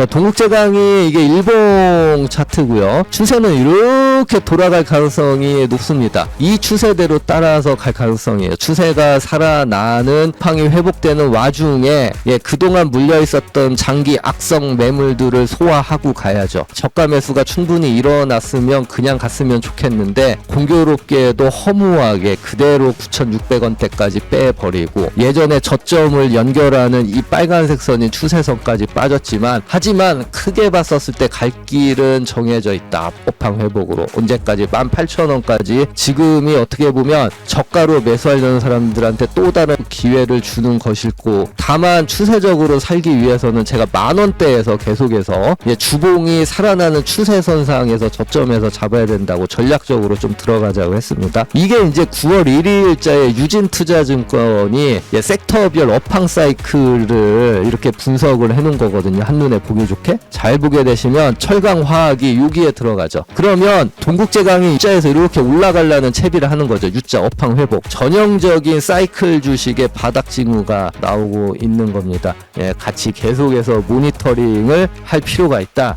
자, 동국제강이 이게 일봉 차트고요. 추세는 이렇게 돌아갈 가능성이 높습니다. 이 추세대로 따라서 갈 가능성이에요. 추세가 살아나는 팡이 회복되는 와중에 예, 그동안 물려 있었던 장기 악성 매물들을 소화하고 가야죠. 저가 매수가 충분히 일어났으면 그냥 갔으면 좋겠는데 공교롭게도 허무하게 그대로 9,600원대까지 빼버리고 예전에 저점을 연결하는 이 빨간색 선인 추세선까지 빠졌지만 하지 만 크게 봤었을 때 갈 길은 정해져 있다. 업황 회복으로 언제까지 18,000원까지 지금이 어떻게 보면 저가로 매수하려는 사람들한테 또 다른 기회를 주는 것이고 다만 추세적으로 살기 위해서는 제가 만 원대에서 계속해서 예, 주봉이 살아나는 추세선상에서 저점에서 잡아야 된다고 전략적으로 좀 들어가자고 했습니다. 이게 이제 9월 1일자에 유진투자증권이 예, 섹터별 업황 사이클을 이렇게 분석을 해놓은 거거든요. 한눈에 보기 좋게 잘 보게 되시면 철강 화학이 여기에 들어가죠. 그러면 동국제강이 U자에서 이렇게 올라가려는 채비를 하는 거죠. U자 업황 회복 전형적인 사이클 주식의 바닥 징후가 나오고 있는 겁니다. 예, 같이 계속해서 모니터링을 할 필요가 있다.